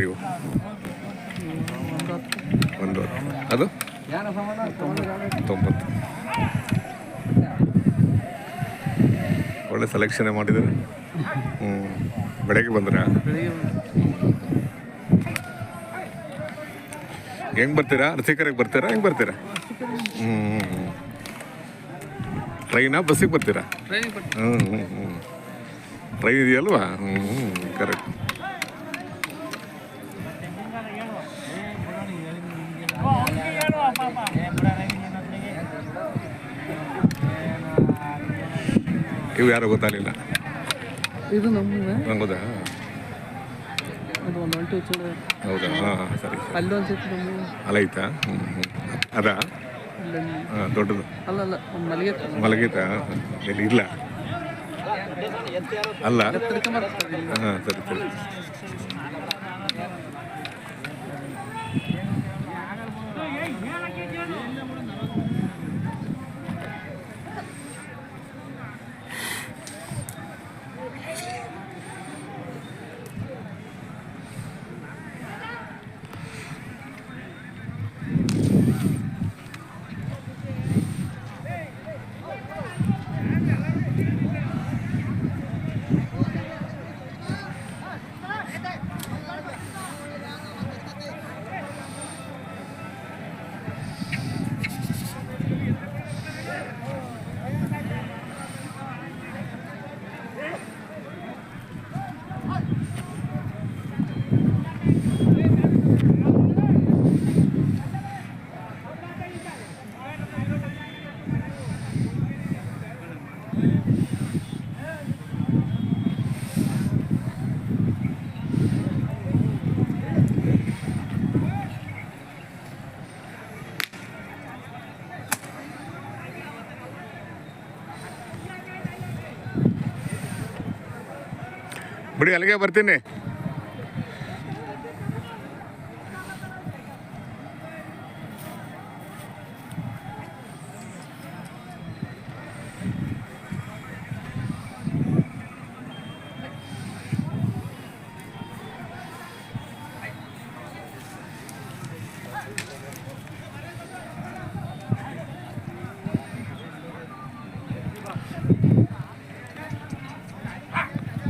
ಹೇಳ್ತೀರಿ ಇವು. ಒಂದು ಅದು? ತೊಂಬತ್ತು. ಒಳ್ಳೆ ಸೆಲೆಕ್ಷನ್ ಮಾಡಿದ್ದಾರೆ. ಹ್ಞೂ ಬೆಳಗ್ಗೆ ಬಂದ್ರ? ಹೆಂಗೆ ಬರ್ತೀರಾ? ರಸಿಕರಿಗೆ ಬರ್ತೀರಾ? ಹೆಂಗೆ ಬರ್ತೀರಾ? ಹ್ಞೂ ಟ್ರೈನಾ ಬಸ್ಸಿಗೆ ಬರ್ತೀರಾ? ಹ್ಞೂ ಹ್ಞೂ ಹ್ಞೂ ಟ್ರೈನ್ ಇದೆಯಲ್ವಾ? ಹ್ಞೂ ಕರೆಕ್ಟ್ ಇವು ಯಾರು ಗೊತ್ತಾಗಲಿಲ್ಲ. ಇದು ನಮ್ಮ ಹೌದಾ ಹೌದಾ? ಹಾಂ ಸರಿ ಹ್ಞೂ ಹ್ಞೂ ಅದಾ? ಹಾಂ ದೊಡ್ಡದು. ಅಲ್ಲ ಮಲಗೈತಾ. ಇಲ್ಲಿ ಇಲ್ಲ? ಅಲ್ಲ? ಹಾಂ ಸರಿ ಸರಿ. ಬಿಡಿ ಅಲ್ಲಿಗೆ ಬರ್ತೀನಿ.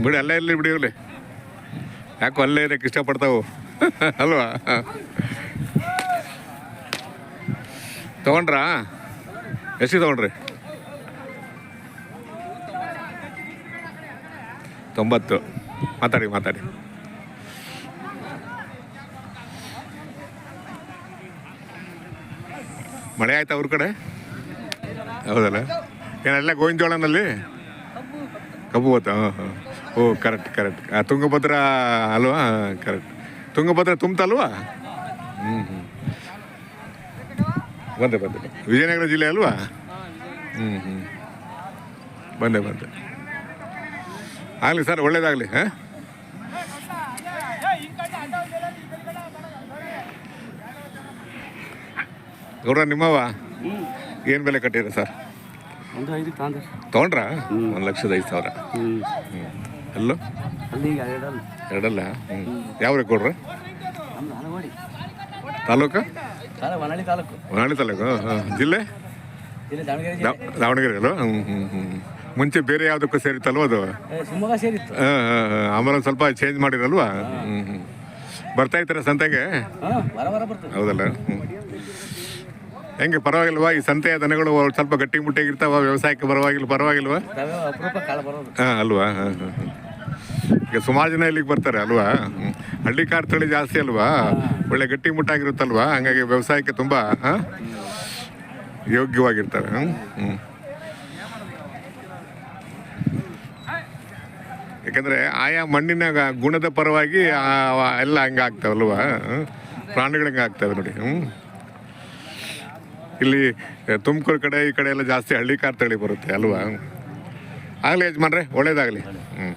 ಬಿಡಿ, ಅಲ್ಲೇ ಇರಲಿ ಬಿಡಿ, ಇರಲಿ. ಯಾಕೋ ಅಲ್ಲೇ ಇರಕ್ಕೆ ಇಷ್ಟಪಡ್ತಾವು? ಅಲ್ವಾ? ತಗೊಂಡ್ರಾ? ಎಷ್ಟು ತಗೊಂಡ್ರಿ? ತೊಂಬತ್ತು. ಮಾತಾಡಿ ಮಾತಾಡಿ. ಮಳೆ ಆಯ್ತಾ ಅವ್ರ ಕಡೆ? ಹೌದಲ್ಲ? ಏನಲ್ಲ ಗೋವಿಂದೋಳನಲ್ಲಿ? ಕಬ್ಬು ಗೊತ್ತಾ ಹಾಂ ಹಾಂ. ಓ ಕರೆಕ್ಟ್ ಕರೆಕ್ಟ್ ತುಂಗಭದ್ರ ಅಲ್ವಾ? ಕರೆಕ್ಟ್ ತುಂಗಭದ್ರ ತುಂಬ್ತಲ್ವಾ ಹ್ಞೂ ಹ್ಞೂ ಬಂದೆ ಬಂದೆ. ವಿಜಯನಗರ ಜಿಲ್ಲೆ ಅಲ್ವಾ? ಹ್ಞೂ ಹ್ಞೂ ಬಂದೆ ಬಂದೆ. ಆಗಲಿ ಸರ್ ಒಳ್ಳೇದಾಗಲಿ ಹಾಂ? ಗೌಡ್ರ ನಿಮ್ಮವ ಏನು ಬೆಲೆ ಕಟ್ಟಿರ ಸರ್? ಒಂದು ಐದು ತೊಗೊಂಡ್ರಾ? ಒಂದು ಲಕ್ಷದ ಐದು ಸಾವಿರ. ಹ್ಞೂ ಅಲ್ಲಿ? ಈಗ ಎರಡಲ್ಲ. ಯಾವ ಹಲವಾಡಿ ತಾಲೂಕು? ತಾಲ ಹೊನ್ನಾಳಿ ತಾಲೂಕು. ಜಿಲ್ಲೆ? ದಾವಣಗೆರೆ ಅಲ್ಲೋ ಹ್ಞೂ ಹ್ಞೂ ಹ್ಞೂ ಮುಂಚೆ ಬೇರೆ ಯಾವುದಕ್ಕೂ ಸೇರಿತ್ತಲ್ವ ಅದು? ಹಾಂ ಹಾಂ ಹಾಂ. ಆಮೇಲೆ ಒಂದು ಸ್ವಲ್ಪ ಚೇಂಜ್ ಮಾಡಿರಲ್ವಾ? ಹ್ಞೂ ಹ್ಞೂ ಬರ್ತಾ ಇರ್ತಾರೆ ಸಂತೆಗೆ? ಹೌದಲ್ಲ? ಹ್ಞೂ ಹೆಂಗೆ ಪರವಾಗಿಲ್ವಾ? ಈ ಸಂತೆಯ ದನಗಳು ಸ್ವಲ್ಪ ಗಟ್ಟಿ ಮುಟ್ಟಿಗಿರ್ತಾವ ವ್ಯವಸಾಯಕ್ಕೆ ಪರವಾಗಿಲ್ಲ ಪರವಾಗಿಲ್ವಾ? ಹಾಂ, ಅಲ್ವಾ? ಹಾಂ ಹಾಂ. ಈಗ ಸುಮಾರು ಜನ ಇಲ್ಲಿಗೆ ಬರ್ತಾರೆ, ಅಲ್ವಾ. ಹಳ್ಳಿ ಕಾರ್ ತಳಿ ಜಾಸ್ತಿ ಅಲ್ವಾ? ಒಳ್ಳೆ ಗಟ್ಟಿ ಮುಟ್ಟಾಗಿರುತ್ತಲ್ವಾ? ಹಂಗಾಗಿ ವ್ಯವಸಾಯಕ್ಕೆ ತುಂಬ ಯೋಗ್ಯವಾಗಿರ್ತಾರೆ ಹ್ಞೂ ಯಾಕಂದರೆ ಆಯಾ ಮಣ್ಣಿನ ಗುಣದ ಪರವಾಗಿ ಎಲ್ಲ ಹಂಗೆ ಆಗ್ತಾವಲ್ವಾ. ಪ್ರಾಣಿಗಳು ನೋಡಿ ಹ್ಞೂ ಇಲ್ಲಿ ತುಮಕೂರು ಕಡೆ, ಈ ಕಡೆ ಎಲ್ಲ ಜಾಸ್ತಿ ಹಳ್ಳಿ ಕಾರ್ ತಳಿ ಬರುತ್ತೆ, ಅಲ್ವಾ? ಆಗಲಿ ಯಜಮಾನ್ರೆ, ಒಳ್ಳೇದಾಗಲಿ. ಹ್ಞೂ